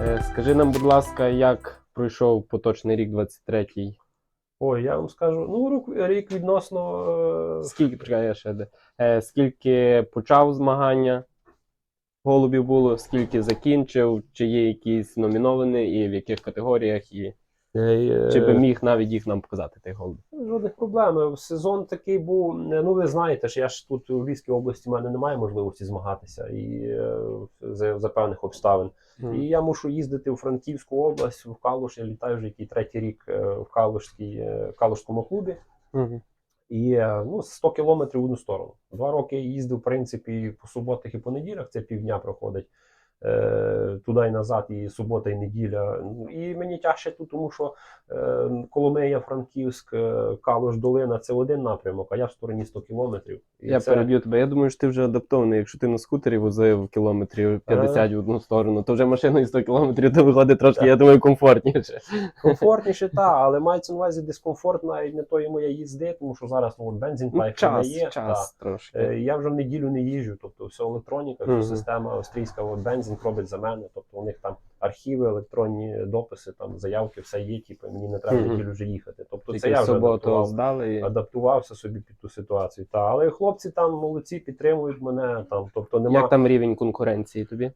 Е, Скажи нам, будь ласка, як пройшов поточний рік 23-й? Ой, я вам скажу, ну рік, рік відносно. е, Скільки почекай, я ще де. Е, Скільки почав змагання голубів було, скільки закінчив, чи є якісь номіновані і в яких категоріях, і чи би міг навіть їх нам показати тих голубів? Жодних проблем. Сезон такий був. е, Ну, ви знаєте ж, я ж тут у Львівській області в мене немає можливості змагатися і е, за, за певних обставин. І я мушу їздити у Франківську область, в Калуш. Я літаю вже який третій рік е, в Калушській, е, Калушському клубі. Мгм. І е, ну, 100 кілометрів в одну сторону. Два роки їздив, в принципі, по суботах і по неділях, це півдня проходить. Е, туди і назад, і субота, і неділя. Ну, І мені тяжче тут, тому що е, Коломия, Франківськ, е, Калуш, Долина це один напрямок, а я в стороні 100 кілометрів. І Я це, переб'ю тебе. Я думаю, що ти вже адаптований. Якщо ти на скутері возив кілометрів 50 в одну сторону, то вже машиною 100 кілометрів то виходить трошки, Так. я думаю, комфортніше. комфортніше, та, але мається на увазі дискомфорт навіть не тої моя їзди, тому що зараз ну, от бензин Ну, час, є. та. час трошки. Е, Я вже в неділю не їжджу, тобто все електроніка, Мгм. вся система австрійська, от бензин робить за мене. Тобто у них там архіви, електронні дописи, там заявки, все є. Типу, мені не треба в неділю вже їхати. Тобто це я вже адаптував, здали. і- адаптувався собі під ту ситуацію. Та але хлопці там молодці, підтримують мене. Там, тобто нема Як там рівень конкуренції тобі?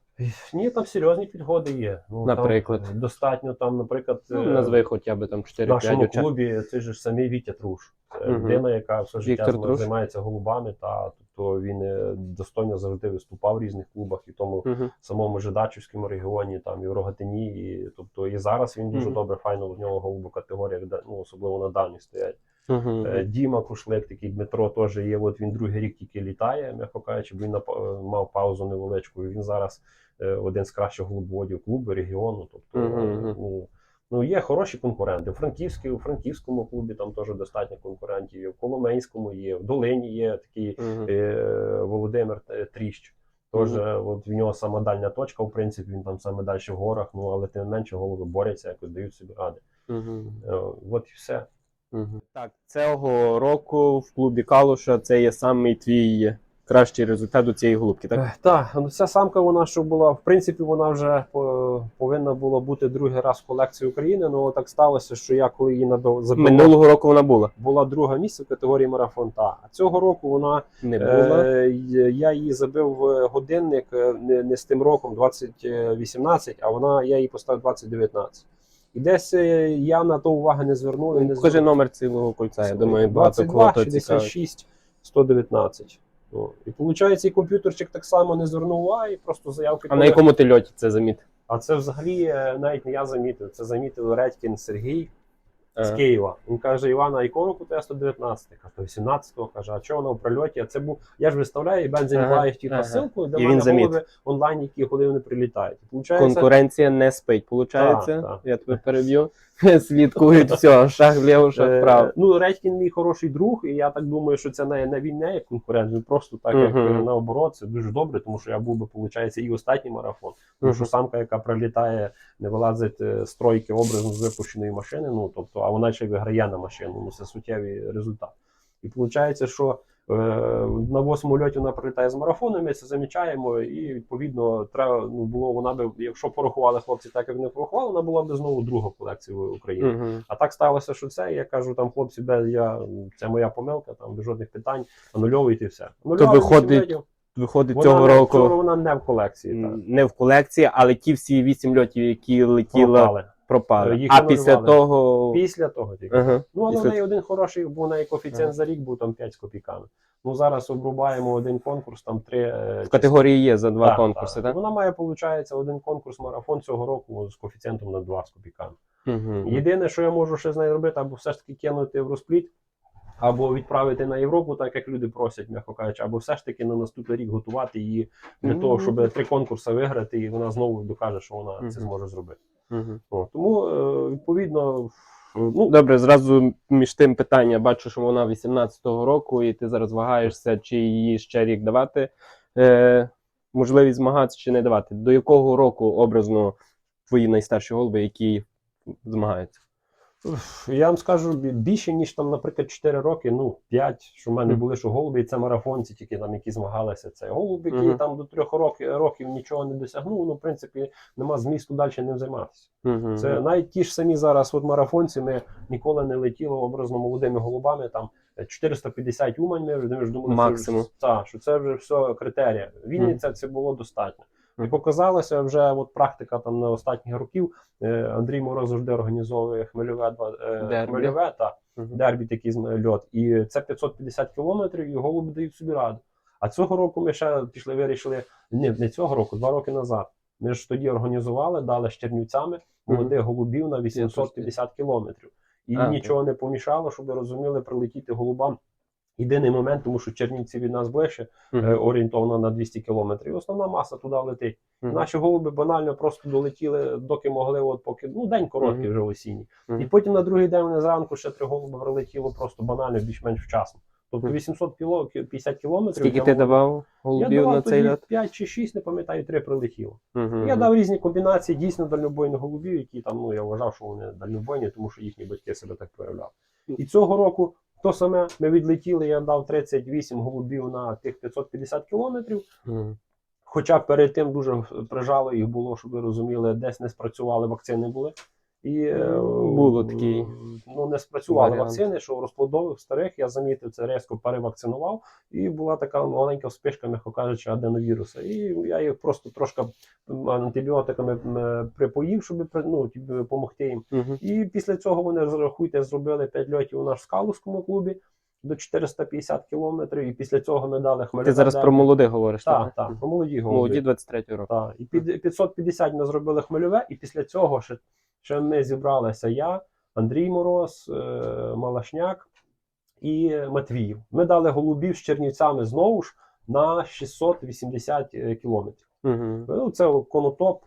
ні, там серйозні підходи є. Ну Наприклад? там достатньо там, наприклад, Ну, е, назви хоча б там в 4-5 нашому клубі це ж самий Вітя Труш. Це Мгм. людина, яка все життя Віктор Труш? займається голубами, та тобто він е, достойно завжди виступав в різних клубах, і тому Мгм. самому Жидачівському регіоні, там і в Рогатині, і тобто і зараз він дуже Мгм. добре, файно в нього голубу категоріях, ну особливо на дальніх стоять. Мгм. Е, Діма Кушлик, такий Дмитро теж є. От він другий рік тільки літає, м'яко кажучи, бо він е, мав паузу невеличку. І він зараз один з кращих голубоводів клубу регіону. Тобто, Мгм, мгм. ну, ну є хороші конкуренти. У Франківській, у Франківському клубі там теж достатньо конкурентів. В Коломейському є, в Долині є такий Мгм. е, Володимир Т- Тріщ. Тож, е, от в нього сама дальня точка, в принципі, він там саме далі в горах, ну але тим не менше голови борються, якось дають собі ради. Мгм. Е, От і все. Мгм. Так, цього року в клубі Калуша це є самий твій кращий результат у цієї голубки, так? Е, Так, ну ця самка, вона що була, в принципі, вона вже повинна була бути другий раз в колекції України. Ну так сталося, що я коли її набив забив, Минулого року вона була. була друге місце в категорії марафон. Та а цього року вона Не була. е, я її забив в годинник е, не, не з тим роком, 2018, а вона я її поставив 2019. І десь е, я на то уваги не звернув. і не Покажи звернув. номер цілого кольця. Я думаю, багато 22, кого то цікавить. 66, 119. І виходить, цей комп'ютерчик так само не звернув уваги, просто заявки. А на якому ти льоті це замітив? А це взагалі е, навіть не я замітив. Це замітив Редькін Сергій з Києва. Він каже: Івана, а якого року тебе 119? Каже, 18-го. Каже, а чого вона в прильоті? А це був. Я ж виставляю, і бензин Ага, буває ті ага. посилку, де І в мене голови онлайн, які коли вони прилітають. Получається, Конкуренція не спить? Так, так. Я тебе переб'ю. Слідкують все, шаг вліво, шаг Е, вправо. Ну, Редькін мій хороший друг, і я так думаю, що це не, не він не як конкурент, він просто так, як Мгм. е, наоборот, це дуже добре, тому що я був би, виходить, і останній марафон. Тому Мгм. що самка, яка прилітає, не вилазить е, з тройки образно з випущеної машини, ну тобто, а вона ще й виграє на машину. Ну це суттєвий результат. І виходить, що е, на восьмому льоті вона прилітає з марафоном, ми це замічаємо, і відповідно треба ну було вона би, якщо порахували хлопці, так як не порахували, вона була б знову друга в колекції в Україні. Мгм. А так сталося, що це. Я кажу, там хлопці, без я це моя помилка, там без жодних питань, анульовуйте і все. Анульовали виходить. Виходить вона цього не, року цього вона не в колекції. Так. не в колекції, але ті всі вісім льотів, які летіли, пропали. Пропали. Е, їх А після того. Після того тільки. Ага. Ну, але після- в неї один хороший, бо в неї коефіцієнт Ага. за рік був там 5 з копійками. Ну зараз обрубаємо один конкурс, там три е, В категорії є за два Так, конкурси, так. так? Вона має, виходить, один конкурс марафон цього року з коефіцієнтом на 2 з копійками. Мгм. Єдине, що я можу ще з нею робити, або все ж таки кинути в розпліт, або відправити на Європу, так як люди просять, м'яко кажучи, або все ж таки на наступний рік готувати її для Ну, того, щоб три конкурси виграти, і вона знову докаже, що вона це зможе зробити. Мгм. О, тому, е, відповідно, ну, Добре, зразу між тим питання. Бачу, що вона 18-го року, і ти зараз вагаєшся, чи її ще рік давати е, можливість змагатися чи не давати. До якого року образно твої найстарші голуби, які змагаються? Я вам скажу більше, ніж там, наприклад, 4 роки, ну 5, що в мене Мгм. були, що голуби, і це марафонці, тільки там, які змагалися. Це голуб, який Мгм. там до 3 років, років нічого не досягнув, ну, в принципі, нема змісту далі ним займатися. Мгм. Це навіть ті ж самі зараз от марафонці, ми ніколи не летіли образно молодими голубами, там е, 450 умань, ми вже, думали. Що, та, що це вже все критерія. Вінниця це було достатньо. І показалося вже от практика там на останніх років. е, Андрій Мороз завжди організовує хмельове, два- е, хмельове та дербі такий льот. І це 550 кілометрів, і голуби дають собі раду. А цього року ми ще пішли, вирішили, не, не цього року, два роки назад. Ми ж тоді організували, дали з чернівцями молодих голубів на 850 кілометрів. І А, нічого не помішало, щоб ви розуміли, прилетіти голубам. Єдиний момент, тому що Чернівці від нас ближче, Мгм. е, орієнтовно на 200 кілометрів. І Основна маса туди летить. Мгм. Наші голуби банально просто долетіли, доки могли, от поки ну день короткий Мгм. вже осінній. Мгм. І потім на другий день вони зранку ще три голуби прилетіло просто банально більш-менш вчасно. Тобто Мгм. 850 кілометрів. Скільки ти давав Я голубів давав на цей льот? 5 чи 6, не пам'ятаю, 3 прилетіло. Мгм. Я дав різні комбінації дійсно дальнобойних голубів, які там, ну я вважав, що вони дальнобойні, тому що їхні батьки себе так проявляли. І цього року то саме ми відлетіли, я дав 38 голубів на тих 550 кілометрів. Mm. Хоча перед тим дуже прижало їх було, щоб ви розуміли, десь не спрацювали, вакцини були. І е, Було такий ну, не спрацювали варіант. вакцини, що розплодових старих я замітив це резко перевакцинував. І була така маленька вспишка, м'яко кажучи, аденовіруса. І я їх просто трошки антибіотиками припоїв, щоб ну, допомогти їм. Мгм. І після цього вони розрахуйте, зробили 5 льотів у наш скалузькому клубі до 450 кілометрів. І після цього ми дали хмельницький. Ти зараз про молодих говориш, Так, так, про молоді голуби. Молоді 23 року. Так, і під 550 ми зробили хмельове, і після цього ще, ще ми зібралися я, Андрій Мороз, е, Малашняк і Матвіїв. Ми дали голубів з Чернівцями знову ж на 680 е, кілометрів. Мгм. Ну, це конотоп,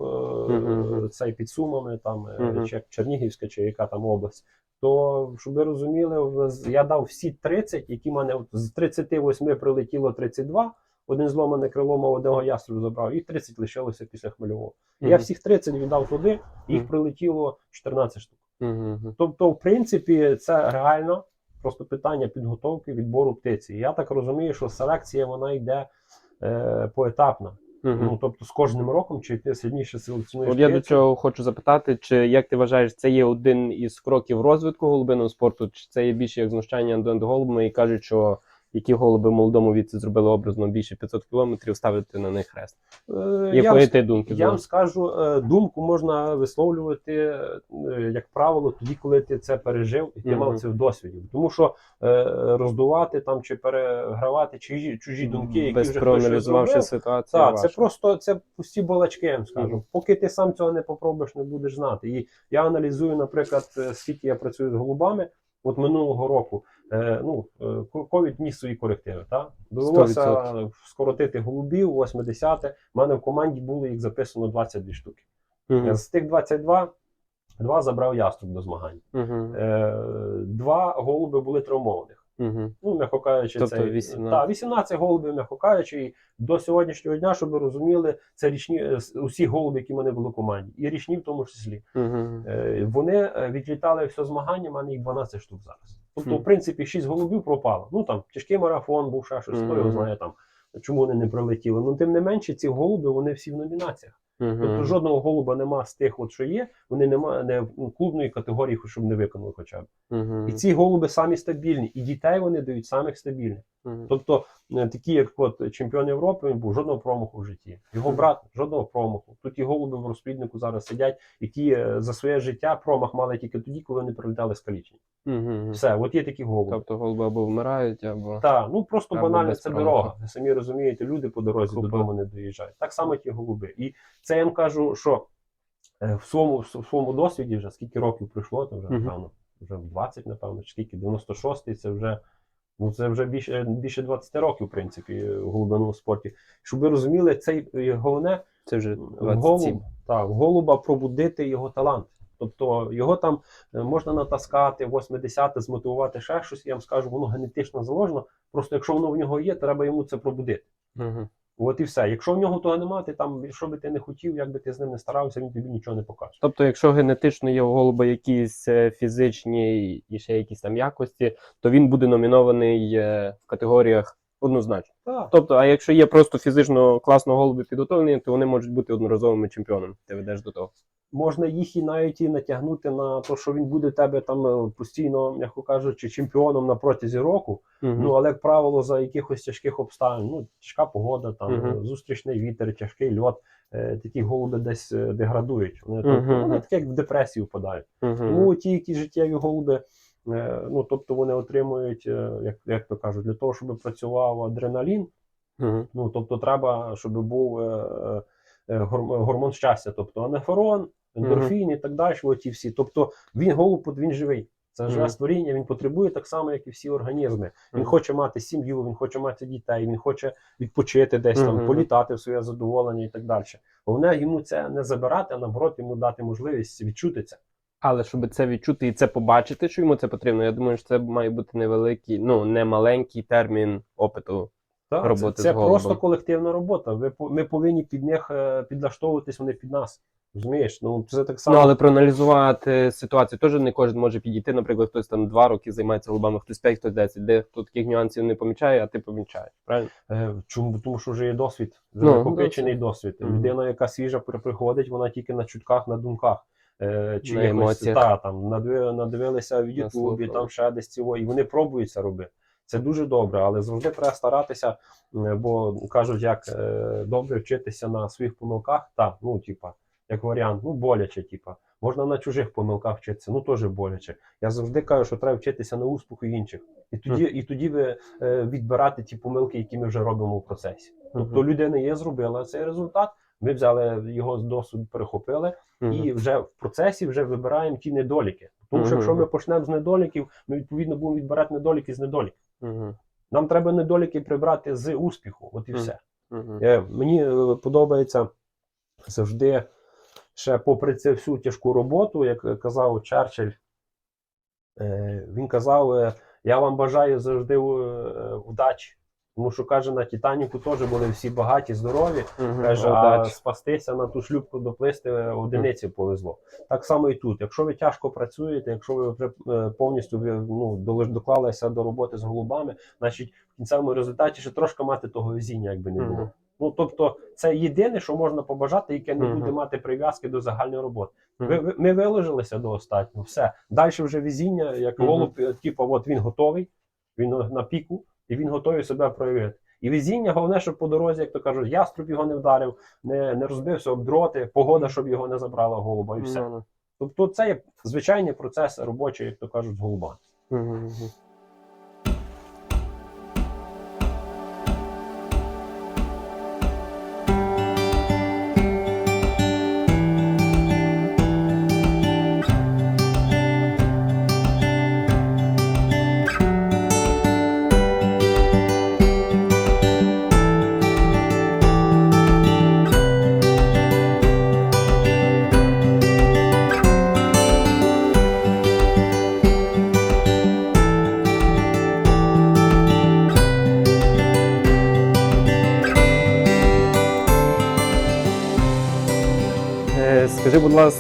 Мгм. цей під Сумами, там чи Чернігівська, чи яка там область. То, щоб ви розуміли, я дав всі 30, які мене з 38 прилетіло 32, один зломане крило молодого яструбу забрав, їх 30 лишилося після хмельового. Я всіх 30 віддав туди, їх прилетіло 14 штук. Мгм. Тобто, в принципі, це реально просто питання підготовки відбору птиці. Я так розумію, що селекція вона йде е, поетапна. Мгм. Ну тобто з кожним роком, чи ти сильніше селекціонуєш. От я до чого хочу запитати, чи як ти вважаєш, це є один із кроків розвитку голубиного спорту, чи це є більше як знущання над голубами і кажуть, що які голуби в молодому віці зробили образно більше 500 кілометрів, ставити на них хрест. Е, я, Якої ти думки? я вам скажу, е, думку можна висловлювати, е, як правило, тоді, коли ти це пережив і ти Мгм. мав це в досвіді. Тому що роздувати там чи перегравати чужі, чужі думки, які без вже проаналізувавши ситуацію. Так, це просто це пусті балачки, я вам скажу. Мгм. Поки ти сам цього не попробуєш, не будеш знати. І я аналізую, наприклад, скільки я працюю з голубами. От минулого року е, ну, е, ковід ніс свої корективи. Та? Довелося 100%. скоротити голубів, 80 У мене в команді було їх записано 22 штуки. Угу. З тих 22 два забрав яструб до змагань. Угу. Е, два голуби були травмованих. Мгм. Ну, м'яко кажучи, Тобто це 18. Та, 18 голубів, м'яко кажучи, і до сьогоднішнього дня, щоб ви розуміли, це річні е, усі голуби, які в мене були в команді, і річні в тому числі. Е, Вони е, відлітали все змагання, в мене їх 12 штук зараз. Тобто, Мгм. в принципі, 6 голубів пропало. Ну там тяжкий марафон був ще щось, хто його знає там. Чому вони не прилетіли? Ну, тим не менше, ці голуби вони всі в номінаціях. Тобто жодного голуба нема з тих, от, що є, вони нема не клубної категорії, щоб не виконали хоча б. Мгм. І ці голуби самі стабільні, і дітей вони дають самих стабільних. Мгм. Тобто, е, такі, як от чемпіон Європи, він був жодного промаху в житті. Його брат жодного промаху. Тут ті голуби в розпліднику зараз сидять, які е, за своє життя промах мали тільки тоді, коли вони прилітали з калічні. Мгм. Все, от є такі голуби. Тобто голуби або вмирають, або Так, ну просто Або банально це дорога. Ви самі розумієте, люди по дорозі Купа. додому не доїжджають. Так само ті голуби. І це я вам кажу, що е, в своєму, в своєму досвіді вже скільки років пройшло, то вже напевно, вже 20, напевно, чи скільки, 96-й, це вже. Ну, це вже більше, більше 20 років, в принципі, в голубиному спорті. Щоб ви розуміли, цей е, головне це вже в 27. голуб, так, в голуба пробудити його талант. Тобто його там е, можна натаскати, 80 змотивувати ще щось. Я вам скажу, воно генетично заложено. Просто якщо воно в нього є, треба йому це пробудити. Мгм. От і все. Якщо в нього того немає, ти там, що би ти не хотів, як би ти з ним не старався, він тобі нічого не покаже. Тобто, якщо генетично є у голуба якісь е, фізичні і ще якісь там якості, то він буде номінований е, в категоріях однозначно. Так. Тобто, а якщо є просто фізично класно голуби підготовлені, то вони можуть бути одноразовими чемпіонами. Ти ведеш до того. Можна їх і навіть і натягнути на те, що він буде тебе там е, постійно, м'яко кажучи, чемпіоном на протязі року. Ну, але, як правило, за якихось тяжких обставин, ну, тяжка погода, там, Мгм. е, зустрічний вітер, тяжкий льот, е, такі голуби десь е, деградують. Вони, Мгм. тобто, вони такі, як в депресію впадають. Мгм. Тому ті, які життєві голуби, е, ну, тобто вони отримують, як, як то кажуть, для того, щоб працював адреналін, Мгм. ну, тобто треба, щоб був гормон щастя, тобто анеферон, ендорфін і так далі, оті всі. Тобто він голуб, він живий. Це живе створіння, він потребує так само, як і всі організми. Він хоче мати сім'ю, він хоче мати дітей, він хоче відпочити десь там, політати в своє задоволення і так далі. Головне йому це не забирати, а наоборот, йому дати можливість відчути це. Але щоб це відчути і це побачити, що йому це потрібно, я думаю, що це має бути невеликий, ну не маленький термін опиту. Так, Роботи це це голубом. просто колективна робота. Ви ми повинні під них е, підлаштовуватись, вони під нас. Розумієш? Ну це так само. Ну але проаналізувати ситуацію теж не кожен може підійти. Наприклад, хтось там два роки займається голубами, хтось 5, хтось 10, де хто таких нюансів не помічає, а ти помічаєш. Правильно? Е, Чому? Тому що вже є досвід, вже Ну, досвід. Мгм. Людина, яка свіжа при- приходить, вона тільки на чутках, на думках. Е, чи На якось, емоціях. та, там, надиви- надивилися в Ютубі, там ще десь цього, і вони пробують це робити. Це дуже добре, але завжди треба старатися, е, бо кажуть, як е, добре вчитися на своїх помилках, так, ну, типа, як варіант, ну, боляче, типа. Можна на чужих помилках вчитися, ну теж боляче. Я завжди кажу, що треба вчитися на успіху інших. І тоді, і тоді ви е, відбирати ті помилки, які ми вже робимо в процесі. Тобто людина є, зробила цей результат. Ми взяли його з досвіду, перехопили, Мгм. і вже в процесі вже вибираємо ті недоліки. Тому що якщо ми почнемо з недоліків, ми відповідно будемо відбирати недоліки з недоліків. Мгм. Нам треба недоліки прибрати з успіху. От і все. Мгм. Е, Мені е, подобається завжди, ще попри цю всю тяжку роботу, як казав Черчилль, е, він казав: е, Я вам бажаю завжди е, удачі. Тому що каже, на Титаніку теж були всі багаті, здорові. Мгм. Каже, а спастися на ту шлюпку доплисти одиниці повезло. Так само і тут. Якщо ви тяжко працюєте, якщо ви вже повністю ну, доклалися до роботи з голубами, значить в кінцевому результаті ще трошки мати того везіння, якби не було. Мгм. Ну тобто, це єдине, що можна побажати, яке не буде мати прив'язки до загальної роботи. Ви, ви, ми виложилися до останнього, все. Далі вже везіння, як голуб, е, типу, от він готовий, він на- піку, і він готовий себе проявити. І везіння, головне, щоб по дорозі, як то кажуть, яструб його не вдарив, не, не розбився об дроти, погода, щоб його не забрала голуба, і все. Ну, ну. Тобто, це є звичайний процес робочий, як то кажуть, з голубами. Мгм. Мгм.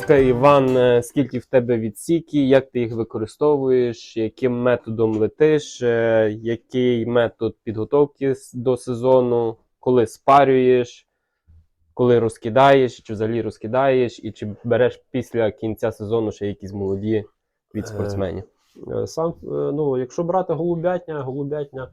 Ласка, Іван, е, скільки в тебе відсіки, як ти їх використовуєш, яким методом летиш, е, який метод підготовки до сезону, коли спарюєш, коли розкидаєш, чи взагалі розкидаєш, і чи береш після кінця сезону ще якісь молоді від Е, спортсменів? Сам, ну, якщо брати голубятня, голубятня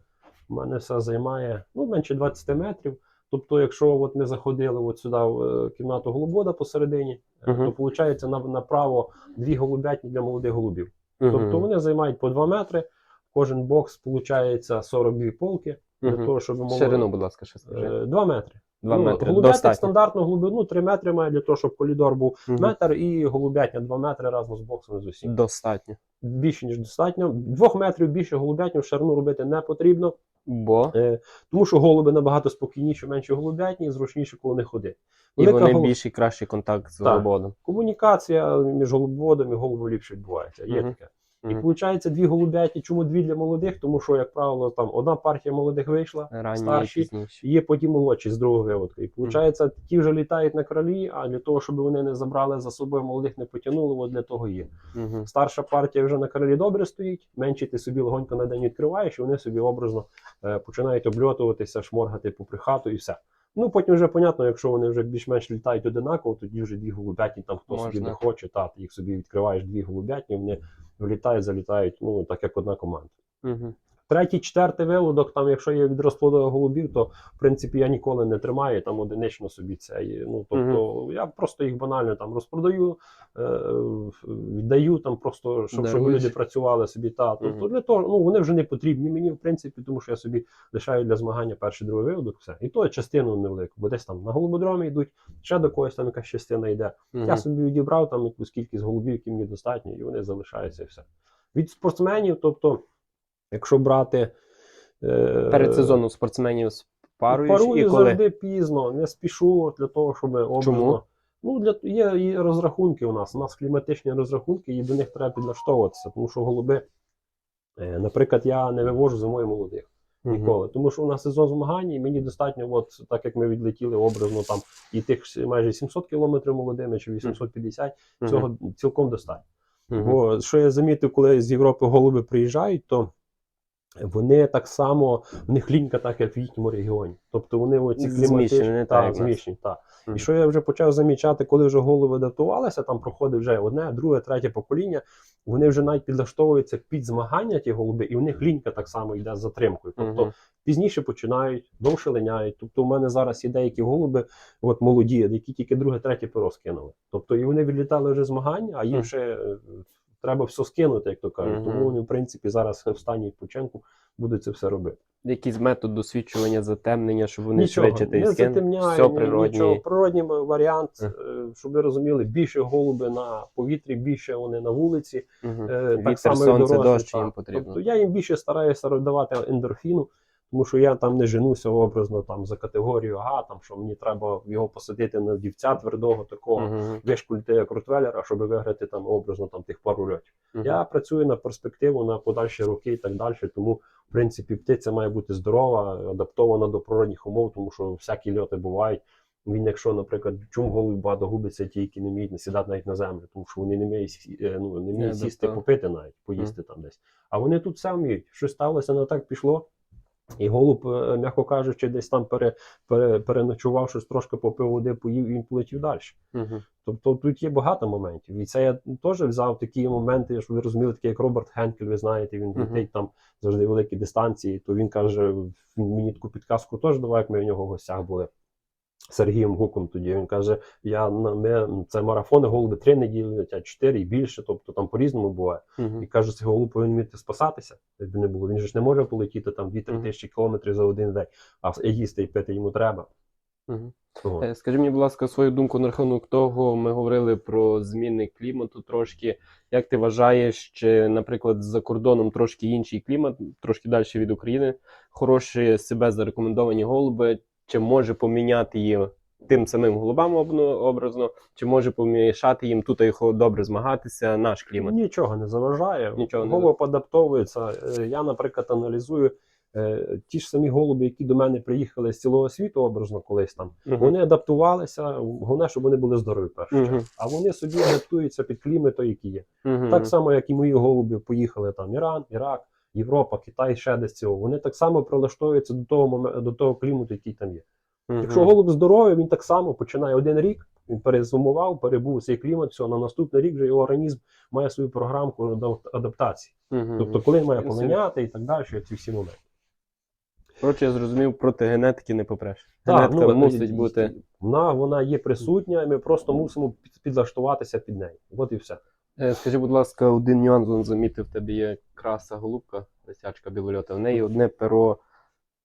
в мене все займає ну, менше 20 метрів. Тобто, якщо от ми заходили от сюди в е, кімнату голубода посередині, е, Мгм. то виходить на, направо дві голубятні для молодих голубів. Тобто вони займають по 2 метри, кожен бокс виходить 42 полки для Мгм. того, щоб молод- Ширину, будь ласка, ще скажи. Е, 2 метри. Два ну, метри. Голубятник Достатньо. стандартну глибину 3 метри має для того, щоб коридор був Мгм. метр, і голубятня 2 метри разом з боксами з усім Достатньо. більше ніж достатньо. Двох метрів більше голубятню в ширину робити не потрібно, Бо е, тому що голуби набагато спокійніші, менше голубятні і зручніше, коли не ходить. і Велика вони голуб- більший кращий контакт з Так. голубодом. Комунікація між голубоводом і голубом ліпше відбувається. Є Мгм. таке. І виходить, дві голубяті. Чому дві для молодих? Тому що, як правило, там одна партія молодих вийшла, Ранні старші, і є потім молодші з другого виводку. І виходить, ті вже літають на кролі, а для того, щоб вони не забрали за собою молодих, не потягнули, от для того є. Мгм. Старша партія вже на крилі добре стоїть, менші ти собі легонько на день відкриваєш, і вони собі образно е, починають обльотуватися, шморгати попри хату і все. Ну потім вже понятно, якщо вони вже більш-менш літають одинаково, тоді вже дві голубятні, там хто собі не хоче, та ти їх собі відкриваєш дві голубятні, вони влітають, залітають, ну так як одна команда. Мгм. Третій, четвертий вилудок, там, якщо є від розплоду голубів, то в принципі я ніколи не тримаю там одинично собі це. Ну тобто я просто їх банально там розпродаю, е, віддаю там просто, щоб, щоб люди працювали собі. Та тобто Мгм. для того, ну вони вже не потрібні мені, в принципі, тому що я собі лишаю для змагання перший другий виводок, все. І то частину невелику, бо десь там на голубодромі йдуть, ще до когось там якась частина йде. Мгм. Я собі відібрав там якусь кількість голубів, які мені достатньо, і вони залишаються і все. Від спортсменів, тобто, якщо брати. е, Перед сезоном спортсменів спаруєш парую і коли. завжди пізно, не спішу для того, щоб образно. Чому? Ну, для є, є розрахунки у нас. У нас кліматичні розрахунки, і до них треба підлаштовуватися, тому що голуби, е, наприклад, я не вивожу зимою молодих ніколи. Тому що у нас сезон змагань, і мені достатньо, от так як ми відлетіли образно там і тих майже 700 кілометрів молодими чи 850, Мгм. цього цілком достатньо. Мгм. Бо що я замітив, коли з Європи голуби приїжджають, то вони так само, в них лінька так, як в їхньому регіоні. Тобто вони оці Зміщені, не так, як так, в зміщені, так. І що я вже почав замічати, коли вже голуби адаптувалися, там проходить вже одне, друге, третє покоління, вони вже навіть підлаштовуються під змагання ті голуби, і у них лінька так само йде з затримкою. Тобто Мгм. пізніше починають, довше линяють. Тобто, у мене зараз є деякі голуби, от молоді, які тільки друге, третє перо скинули. Тобто, і вони відлітали вже змагання, а їм Мгм. ще е, треба все скинути, як то кажуть. Мгм. Тому вони, в принципі, зараз в стані відпочинку будуть це все робити. Якийсь метод досвідчування, затемнення, щоб вони Нічого, швидше не затемняє, Все природні. нічого. Природній варіант, е, щоб ви розуміли, більше голуби на повітрі, більше вони на вулиці. Мгм. Е, Вітер, так само і сонце, дорослі, дощ їм потрібно. Тобто я їм більше стараюся давати ендорфіну, тому що я там не женуся образно там за категорію ага, там що мені треба його посадити на дівця твердого такого, Мгм. вишкульти як ротвелера, щоб виграти там образно там тих пару льотів. Мгм. Я працюю на перспективу, на подальші роки і так далі. Тому, в принципі, птиця має бути здорова, адаптована до природних умов, тому що всякі льоти бувають. Він, якщо, наприклад, чому голубі багато губиться, ті, які не вміють насідати навіть на землю, тому що вони не вміють, е, ну, не вміють сісти, попити навіть, поїсти там десь. А вони тут все вміють. Щось сталося, не так пішло. І голуб, е, м'яко кажучи, десь там пере, пере, переночував, щось трошки попив води, поїв, і він полетів далі. Мгм. Тобто тут є багато моментів. І це я теж взяв такі моменти, що ви розуміли, такий як Роберт Генкель, ви знаєте, він летить там завжди великі дистанції. То він каже, мені таку підказку теж давав, як ми в нього в гостях були. Сергієм Гуком тоді він каже: я ми, це марафони, голуби три неділі летять, чотири і більше, тобто там по-різному буває. Мгм. І каже, цей голуб повинен вміти спасатися, якби не було. Він же ж не може полетіти там 2-3 Мгм. тисячі кілометрів за один день, а їсти і пити йому треба. Мгм. От. Е, Скажи мені, будь ласка, свою думку на рахунок того, ми говорили про зміни клімату трошки. Як ти вважаєш, чи, наприклад, за кордоном трошки інший клімат, трошки далі від України, хороші себе зарекомендовані голуби, чи може поміняти її тим самим голубам образно, чи може помішати їм тут їх добре змагатися наш клімат? Нічого не заважає. Нічого не адаптовується. Е, Я, наприклад, аналізую е, ті ж самі голуби, які до мене приїхали з цілого світу, образно колись там. Мгм. Вони адаптувалися. Головне, щоб вони були здорові першу Мгм. А вони собі адаптуються під клімат, той, який є. Мгм. Так само, як і мої голуби поїхали там Іран, Ірак, Європа, Китай, ще десь цього. Вони так само прилаштовуються до того моме- до того клімату, який там є. Мгм. Якщо голуб здоровий, він так само починає один рік. Він перезимував, перебув цей клімат, все, на наступний рік вже його організм має свою програмку адап- адаптації. Мгм. Тобто, коли він має поміняти і так далі, ці всі моменти. Коротше, я зрозумів, проти генетики не попреш. Так, ну, мусить і- бути. Вона, вона є присутня, і ми просто мусимо підлаштуватися під неї. От і все. Е, Скажи, будь ласка, один нюанс он замітив, в тебе є краса голубка, лисячка білольота. В неї одне перо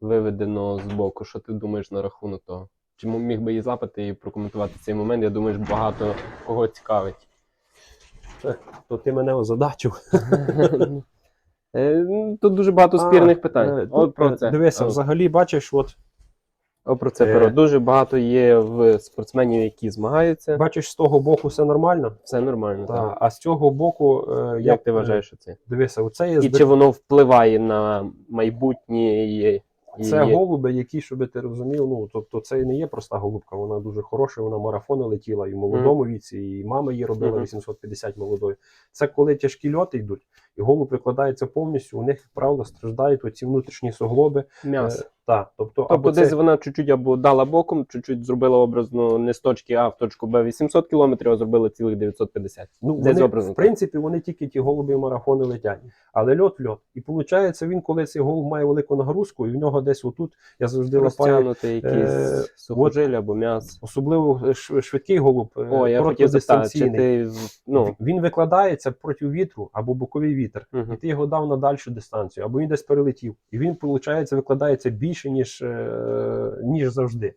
виведено з боку. Що ти думаєш на рахунок того? Чи міг би її запити і прокоментувати цей момент? Я думаю, що багато кого цікавить. То ти мене озадачив. Е, Тут дуже багато спірних питань. Е, От про е, це. Дивися, взагалі, бачиш, от про це Е. перо. Дуже багато є в спортсменів, які змагаються. Бачиш, з того боку все нормально. Все нормально. Та, Так. а з цього боку, е, Як ти вважаєш, що це? Дивися, оце є І чи воно впливає на майбутнє і Це голуби, які, щоб ти розумів, ну тобто це не є проста голубка, вона дуже хороша, вона марафони летіла і в молодому віці, і мама її робила Мгм. 850 молодою. Це коли тяжкі льоти йдуть, і голуб викладається повністю, у них, як правило, страждають оці внутрішні суглоби. м'ясо. Е, та, тобто, Тобто або десь це, вона чуть-чуть або дала боком, чуть-чуть зробила образно не з точки А в точку Б 800 кілометрів, а зробила цілих 950. ну, десь вони, образно в принципі, вони тільки ті голуби і марафони летять. Але льот льот. І виходить, він, коли цей голуб має велику нагрузку, і в нього десь отут, я завжди лапаю, Розтягнути якісь е, сухожилі або м'ясо. особливо швидкий голуб, е, О, я хотів ти ну, Він викладається проти вітру або боковий вітер, Мгм. і ти його дав на дальшу дистанцію, або він десь перелетів. І він, виходить, викладається більше, ніж, е, ніж завжди.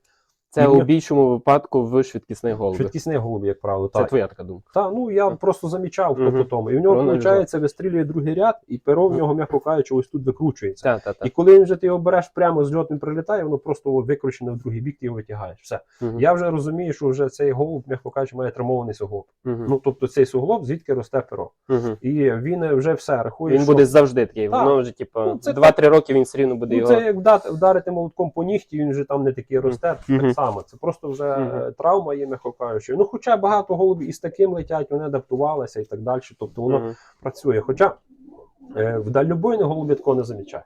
Це і у більшому випадку в швидкісних голубах. Швидкісний голуб, як правило, Це твоя така думка. Та, ну я просто замічав по тому. І в нього, виходить, вистрілює другий ряд, і перо в нього, м'яко кажучи, ось тут викручується. Так, так, І коли він вже ти його береш прямо з льотним прилітає, воно просто викручене в другий бік, ти його витягаєш. Все. Мгм. Я вже розумію, що вже цей голуб, м'яко кажучи, має травмований суглоб. Мгм. Ну тобто цей суглоб, звідки росте перо. Мгм. І він вже все рахує. Він що... буде завжди такий. Так. Воно вже, типу, Ну, це 2-3 роки він все рівно буде Ну, його. це як вдарити молотком по нігті, він вже там не такий росте, Само. Це просто вже е, травма є, м'яко кажучи. Ну, хоча багато голубів із таким летять, вони адаптувалися і так далі. Тобто воно Мгм. працює. Хоча е, в дальнобойних голубі такого не замічає.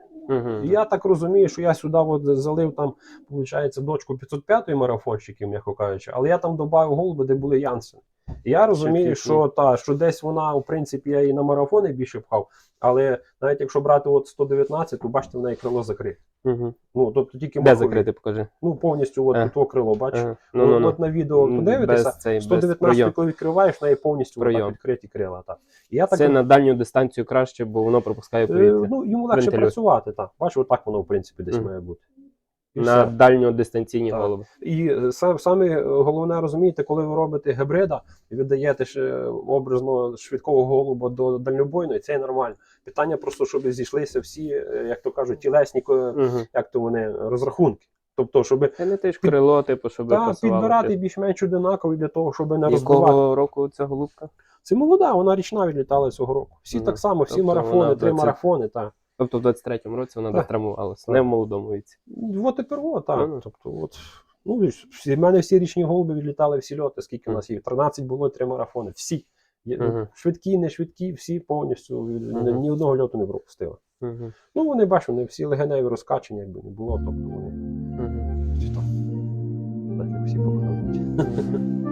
І я так розумію, що я сюди от залив там, виходить, дочку 505-ї марафонщиків, м'яко кажучи, але я там додав голуби, де були Янсен. І я розумію, що, та, що десь вона, в принципі, я її на марафони більше пхав, але навіть якщо брати от 119, то бачите, в неї крило закрите. Угу. Ну, тобто тільки Де махові. закрити, покажи. Ну, повністю от Е. то крило, бачиш. Ага. Ну, Ну, ну, ну. От на відео подивитися, без цей, без 119 пройом. коли відкриваєш, в неї повністю отак Пройом. відкриті крила. Так. І я так, Це на дальню дистанцію краще, бо воно пропускає е, повітря. ну, йому легше Вентилює. працювати. Так. Бачиш, отак воно, в принципі, десь Мгм. має бути. І на все. дальньодистанційні Так. голуби. І сам, саме головне розумієте, коли ви робите гібрида і ви даєте ж е, образно швидкого голуба до дальнобойної, це є нормально. Питання просто, щоб зійшлися всі, е, як то кажуть, тілесні ко- Угу. як то вони розрахунки. Тобто, щоб Це не те ж крило, типу, щоб та, пасувало. підбирати більш-менш одинакові для того, щоб не розбивати. Якого року ця голубка? Це молода, вона річна відлітала цього року. Всі Мгм. так само, всі Тобто марафони, вона три 20 марафони. Так. Тобто в 23-му році вона Так. дотравмувалася, не в молодому віці. От тепер, от, так. Ну, ну. Тобто, от, ну, і ж, всі- в мене всі річні голуби відлітали всі льоти, скільки у нас їх? 13 було, три марафони. Всі. Є- Мгм. Швидкі, не швидкі, всі повністю від- Мгм. ні одного льоту не пропустили. Угу. Ну, вони бачу, вони всі легеневі розкачені, якби не було, тобто вони Угу. там, так як всі показують.